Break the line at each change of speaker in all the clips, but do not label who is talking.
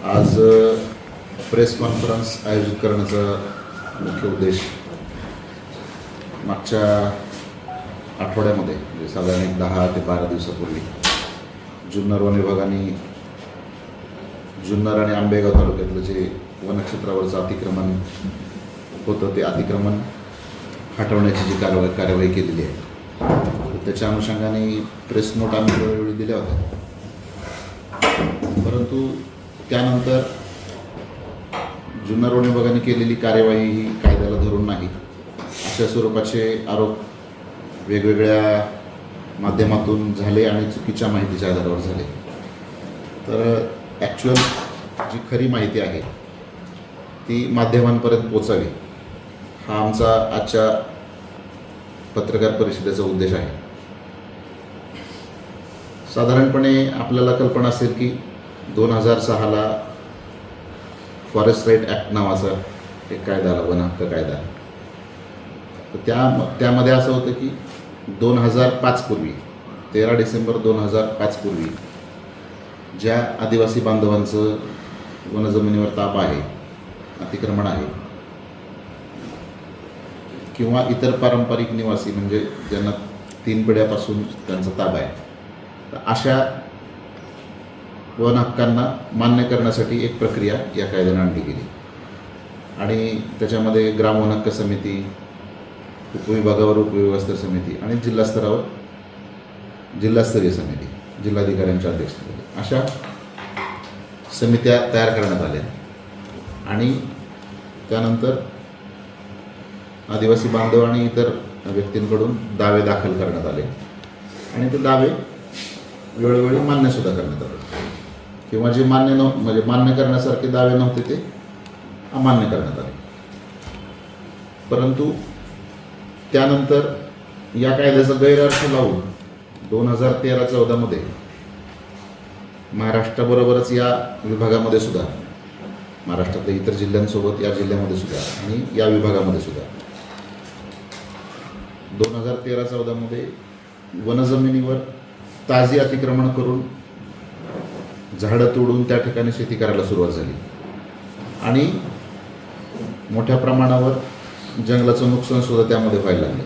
आज press conference आयोजित करण्याचा मुख्य उद्देश मागच्या आठवड्यामध्ये म्हणजे साधारण एक दहा ते बारा दिवसापूर्वी जुन्नर वन विभागाने जुन्नर आणि आंबेगाव तालुक्यातलं जे वनक्षेत्रावरचं अतिक्रमण होतं ते अतिक्रमण हटवण्याची जी कारवाई कार्यवाही केलेली आहे त्याच्या अनुषंगाने प्रेस नोट आम्ही वेळोवेळी दिल्या होत्या. परंतु त्यानंतर जुन्नर वन विभागाने केलेली कार्यवाही ही कायद्याला धरून नाही. अशा स्वरूपाचे आरोप वेगवेगळ्या माध्यमातून झाले आणि चुकीच्या माहितीच्या आधारावर झाले. तर ॲक्च्युअल जी खरी माहिती आहे ती माध्यमांपर्यंत पोचावी हा आमचा आजच्या पत्रकार परिषदेचा उद्देश आहे. साधारणपणे आपल्याला कल्पना असेल की दोन हजार सहाला फॉरेस्ट राईट ॲक्ट नावाचा एक कायदा आला वन हक्क कायदा. तर त्या त्यामध्ये असं होतं की दोन हजार पाचपूर्वी तेरा डिसेंबर दोन हजार पाचपूर्वी ज्या आदिवासी बांधवांचं वनजमिनीवर ताप आहे अतिक्रमण आहे किंवा इतर पारंपरिक निवासी म्हणजे ज्यांना तीन पिढ्यापासून त्यांचा ताबा आहे तर अशा वन हक्कांना मान्य करण्यासाठी एक प्रक्रिया या कायद्याने आणली गेली. आणि त्याच्यामध्ये ग्राम वन हक्क समिती उपविभागावर उपविभागस्तर समिती आणि जिल्हास्तरावर जिल्हास्तरीय समिती जिल्हाधिकाऱ्यांच्या अध्यक्षतेखाली. अशा समित्या तयार करण्यात आल्या. आणि त्यानंतर आदिवासी बांधव आणि इतर व्यक्तींकडून दावे दाखल करण्यात आले. आणि ते दावे वेळोवेळी मान्यसुद्धा करण्यात आले. किंवा जे मान्य नव्ह म्हणजे मान्य करण्यासारखे दावे नव्हते ते अमान्य करण्यात आले. परंतु त्यानंतर या कायद्याचा गैरअर्थ लावून दोन हजार तेरा चौदामध्ये महाराष्ट्राबरोबरच या विभागामध्ये सुद्धा महाराष्ट्रातल्या इतर जिल्ह्यांसोबत या जिल्ह्यामध्ये सुद्धा आणि या विभागामध्ये सुद्धा दोन हजार तेरा चौदामध्ये वनजमिनीवर ताजी अतिक्रमण करून झाडं तोडून त्या ठिकाणी शेती करायला सुरुवात झाली. आणि मोठ्या प्रमाणावर जंगलाचं नुकसान सुद्धा त्यामध्ये व्हायला लागलं.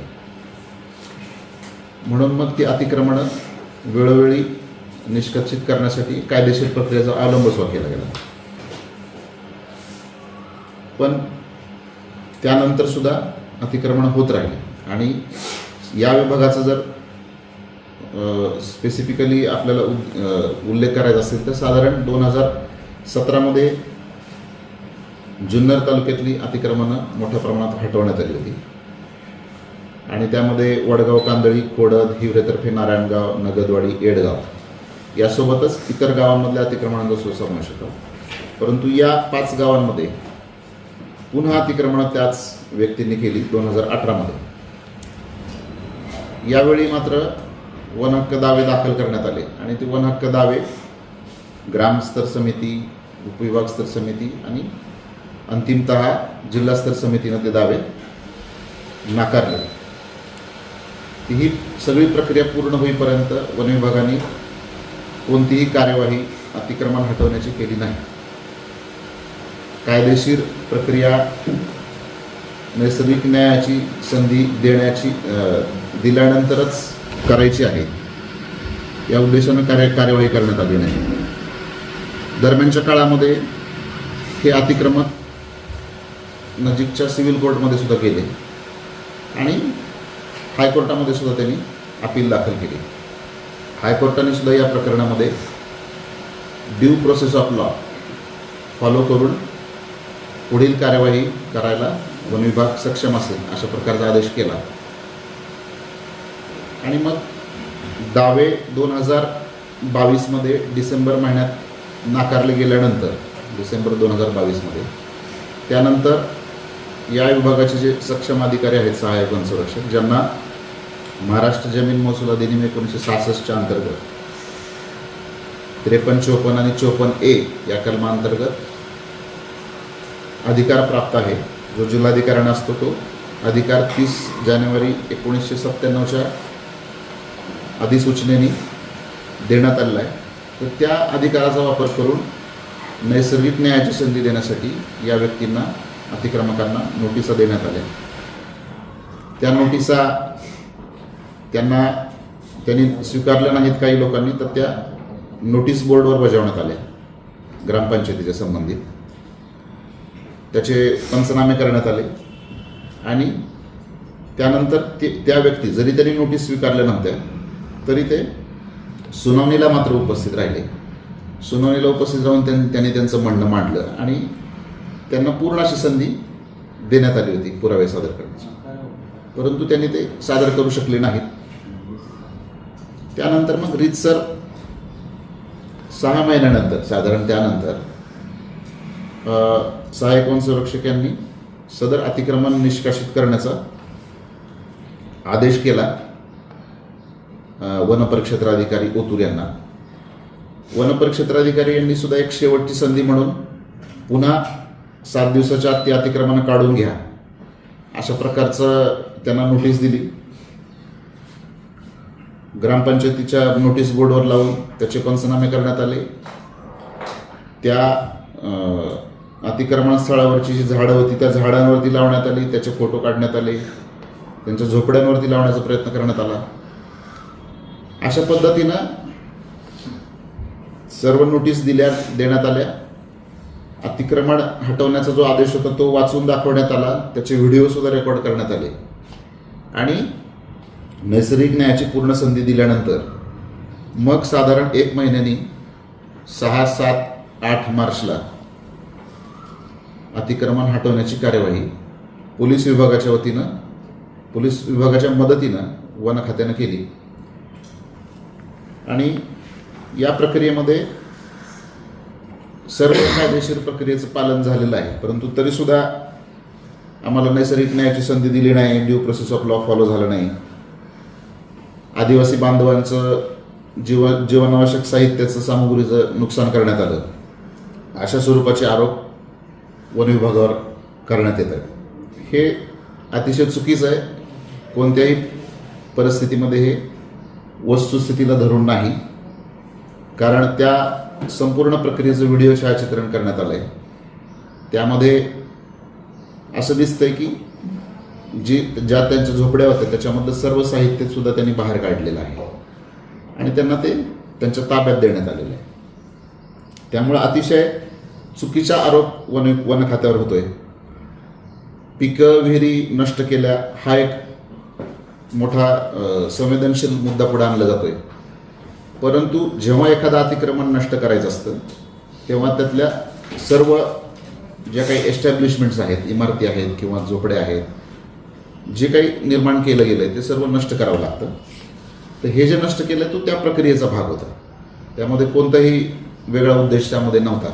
म्हणून मग ती अतिक्रमणं वेळोवेळी निष्कर्षित करण्यासाठी कायदेशीर प्रक्रियेचा अवलंब सुद्धा केला गेला. पण त्यानंतर सुद्धा अतिक्रमण होत राहिले. आणि या विभागाचं जर स्पेसिफिकली आपल्याला उद- उल्लेख करायचा असेल तर साधारण दोन हजार सतरामध्ये जुन्नर तालुक्यातली अतिक्रमणं मोठ्या प्रमाणात हटवण्यात आली होती. आणि त्यामध्ये वडगाव कांदळी खोडद हिवरेतर्फे नारायणगाव नगदवाडी येडगाव यासोबतच इतर गावांमधल्या अतिक्रमणांचा सुद्धा समावेश होता परंतु या पाच गावांमध्ये पुन्हा अतिक्रमणं त्याच व्यक्तींनी केली दोन हजार अठरामध्ये. यावेळी मात्र वन हक्क दावे दाखल करण्यात आले. आणि ते वन हक्क दावे ग्रामस्तर समिती उपविभाग स्तर समिती आणि अंतिमतः जिल्हास्तर समितीनं ते दावे नाकारले. ती ही सगळी प्रक्रिया पूर्ण होईपर्यंत वन विभागाने कोणतीही कार्यवाही अतिक्रमण हटवण्याची केली नाही. कायदेशीर प्रक्रिया नैसर्गिक न्यायाची संधी देण्याची दिल्यानंतरच करायची आहे. या उद्देशानं कार्य कार्यवाही करण्यात आली नाही. दरम्यानच्या काळामध्ये हे अतिक्रमण नजीकच्या सिव्हिल कोर्टमध्ये सुद्धा गेले आणि हायकोर्टामध्ये सुद्धा त्यांनी अपील दाखल केली. हायकोर्टाने सुद्धा या प्रकरणामध्ये due process of law follow करून पुढील कार्यवाही करायला वन विभाग सक्षम असेल अशा प्रकारचा आदेश केला. आणि मग दावे दोन हजार बावीसमध्ये डिसेंबर महिन्यात नाकारले गेल्यानंतर डिसेंबर दोन हजार बावीसमध्ये त्यानंतर या विभागाचे जे सक्षम अधिकारी आहेत सहाय्यक वनसंरक्षक ज्यांना महाराष्ट्र जमीन महसूल अधिनियम एकोणीसशे सहासष्टच्या अंतर्गत त्रेपन्न चोपन्न आणि चोपन्न ए या कलमांतर्गत अधिकार प्राप्त आहे. जो जिल्हाधिकाऱ्यांना असतो तो अधिकार तीस जानेवारी एकोणीसशे सत्त्याण्णवच्या अधिसूचनेने देण्यात आलेला आहे. तर त्या अधिकाराचा वापर करून नैसर्गिक न्यायाची संधी देण्यासाठी या व्यक्तींना अतिक्रमकांना नोटिसा देण्यात आल्या. त्या नोटिसा त्यांना त्यांनी स्वीकारल्या नाहीत काही लोकांनी तर त्या नोटीस बोर्डवर बजावण्यात आल्या ग्रामपंचायतीच्या संबंधित. त्याचे पंचनामे करण्यात आले. आणि त्यानंतर ते त्या व्यक्ती जरी त्यांनी नोटीस स्वीकारल्या नव्हत्या तरी ते सुनावणीला मात्र उपस्थित राहिले. सुनावणीला उपस्थित राहून त्यांनी त्यांनी त्यांचं म्हणणं मांडलं आणि त्यांना पूर्ण अशी संधी देण्यात आली होती पुरावे सादर करण्याची. परंतु त्यांनी ते सादर करू शकले नाहीत. त्यानंतर मग रीतसर सहा महिन्यानंतर साधारण त्यानंतर सहाय्यक वनसंरक्षक यांनी सदर अतिक्रमण निष्कासित करण्याचा आदेश केला. वनपरिक्षेत्राधिकारी ओतूर यांना. वनपरिक्षेत्राधिकारी यांनी सुद्धा एक शेवटची संधी म्हणून पुन्हा सात दिवसाच्या आत ती अतिक्रमण काढून घ्या. अशा प्रकारचं त्यांना नोटीस दिली. ग्रामपंचायतीच्या नोटीस बोर्डवर लावून त्याचे पंचनामे करण्यात आले. त्या अतिक्रमण स्थळावरची जी झाडं होती त्या झाडांवरती लावण्यात आली त्याचे फोटो काढण्यात आले. त्यांच्या झोपड्यांवरती लावण्याचा प्रयत्न करण्यात आला. अशा पद्धतीनं सर्व नोटीस दिल्या देण्यात आल्या. अतिक्रमण हटवण्याचा जो आदेश होता तो वाचून दाखवण्यात आला. त्याचे व्हिडिओ सुद्धा रेकॉर्ड करण्यात आले. आणि नैसर्गिक न्यायाची पूर्ण संधी दिल्यानंतर मग साधारण एक महिन्यानी सहा सात आठ मार्चला अतिक्रमण हटवण्याची कार्यवाही पोलीस विभागाच्या वतीनं पोलीस विभागाच्या मदतीनं वन खात्यानं केली. आणि या प्रक्रियेमध्ये सर्व कायदेशीर प्रक्रियेचं पालन झालेलं आहे. परंतु तरीसुद्धा आम्हाला नैसर्गिक न्यायाची संधी दिली नाही due process of law follow झालं नाही. आदिवासी बांधवांचं जीव जीवनावश्यक साहित्याचं सामुग्रीचं नुकसान करण्यात आलं. अशा स्वरूपाचे आरोप वन विभागावर करण्यात येत हे अतिशय चुकीचं आहे. कोणत्याही परिस्थितीमध्ये हे वस्तुस्थितीला धरून नाही. कारण त्या संपूर्ण प्रक्रियेचं व्हिडिओ छायाचित्रण करण्यात आलं आहे त्यामध्ये असं दिसतंय की जी ज्या त्यांच्या झोपड्या होत्या त्याच्यामधलं सर्व साहित्य सुद्धा त्यांनी बाहेर काढलेलं आहे. आणि त्यांना ते त्यांच्या ताब्यात देण्यात आलेलं आहे. त्यामुळं अतिशय चुकीचा आरोप वन वन खात्यावर होतोय. पिकं विहिरी नष्ट केल्या हा एक मोठा संवेदनशील मुद्दा पुढे आणला जातोय. परंतु जेव्हा एखादं अतिक्रमण नष्ट करायचं असतं तेव्हा त्यातल्या सर्व ज्या काही एस्टॅब्लिशमेंट्स आहेत इमारती आहेत किंवा झोपड्या आहेत जे काही निर्माण केलं गेलं आहे ते सर्व नष्ट करावं लागतं. तर हे जे नष्ट केलं तो त्या प्रक्रियेचा भाग होता. त्यामध्ये कोणताही वेगळा उद्देश त्यामध्ये नव्हता.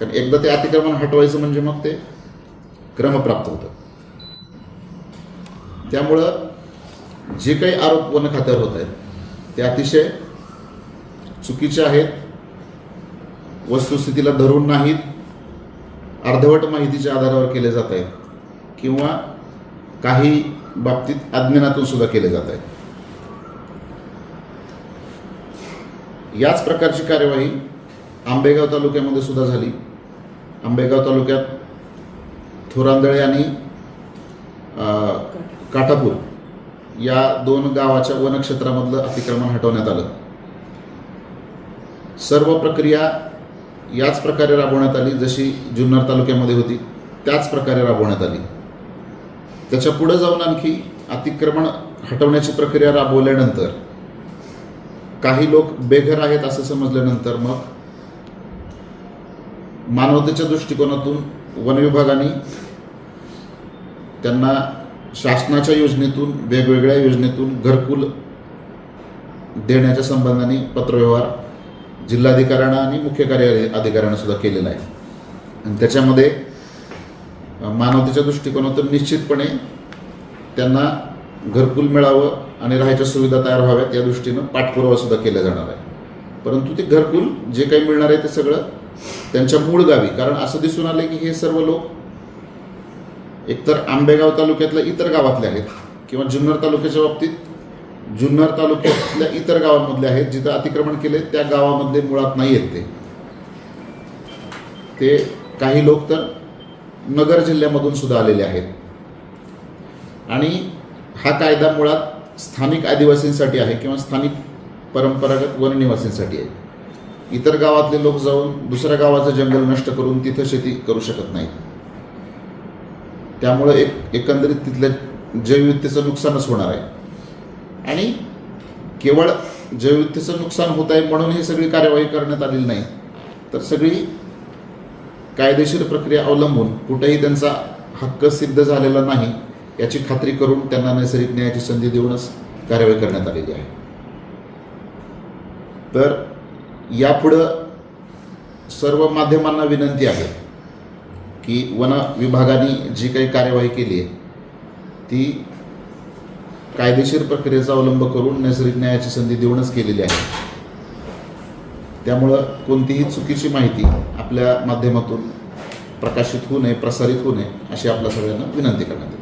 कारण एकदा ते अतिक्रमण हटवायचं म्हणजे मग ते क्रमप्राप्त होतं. त्यामुळं जे काही आरोप वन खात्यावर होत आहेत ते अतिशय चुकीचे आहेत. वस्तुस्थितीला धरून नाहीत. अर्धवट माहितीच्या आधारावर केले जात आहेत किंवा काही बाबतीत अज्ञानातून सुद्धा केले जात आहेत. याच प्रकारची कार्यवाही आंबेगाव तालुक्यामध्ये सुद्धा झाली. आंबेगाव तालुक्यात थोरांदळे आणि काठापूर या दोन गावाच्या वनक्षेत्रामधलं अतिक्रमण हटवण्यात आलं. सर्व प्रक्रिया याच प्रकारे राबवण्यात आली जशी जुन्नर तालुक्यामध्ये होती त्याच प्रकारे राबवण्यात आली. त्याच्या पुढे जाऊन आणखी अतिक्रमण हटवण्याची प्रक्रिया राबवल्यानंतर काही लोक बेघर आहेत असं समजल्यानंतर मग मानवतेच्या दृष्टिकोनातून वन विभागाने त्यांना शासनाच्या योजनेतून वेगवेगळ्या योजनेतून घरकुल देण्याच्या संबंधाने पत्रव्यवहार जिल्हाधिकाऱ्यांना आणि मुख्य कार्य अधिकाऱ्यांना सुद्धा केलेला आहे. आणि त्याच्यामध्ये मानवतेच्या दृष्टिकोनातून निश्चितपणे त्यांना घरकुल मिळावं आणि राहायच्या सुविधा तयार व्हाव्यात या दृष्टीनं पाठपुरावा सुद्धा केला जाणार आहे. परंतु ते घरकुल जे काही मिळणार आहे ते सगळं त्यांच्या मूळ गावी. कारण असं दिसून आलं की हे सर्व लोक एकतर आंबेगाव तालुक्यातल्या इतर गावातले आहेत किंवा जुन्नर तालुक्याच्या बाबतीत जुन्नर तालुक्यातल्या इतर गावांमधले आहेत जिथं अतिक्रमण केले त्या गावामधले मुळात नाही आहेत ते. ते काही लोक तर नगर जिल्ह्यामधून सुद्धा आलेले आहेत. आणि हा कायदा मुळात स्थानिक आदिवासींसाठी आहे किंवा स्थानिक परंपरागत वननिवासींसाठी आहे. इतर गावातले लोक जाऊन दुसऱ्या गावाचं जंगल नष्ट करून तिथं शेती करू शकत नाहीत. त्यामुळं एक एकंदरीत तिथल्या जैवविविधतेचं नुकसानच होणार आहे. आणि केवळ जैवविविधतेचं नुकसान होत आहे म्हणून ही सगळी कार्यवाही करण्यात आलेली नाही तर सगळी कायदेशीर प्रक्रिया अवलंबून कुठेही त्यांचा हक्क सिद्ध झालेला नाही याची खात्री करून त्यांना नैसर्गिक न्यायाची संधी देऊनच कार्यवाही करण्यात आलेली आहे. तर यापुढं सर्व माध्यमांना विनंती आहे की वन विभागाने जी काही कार्यवाही केली आहे ती कायदेशीर प्रक्रियेचा अवलंब करून नैसर्गिक न्यायाची संधी देऊनच केलेली आहे. त्यामुळं कोणतीही चुकीची माहिती आपल्या माध्यमातून प्रकाशित होऊ नये प्रसारित होऊ नये अशी आपल्या सगळ्यांना विनंती करण्यात येते.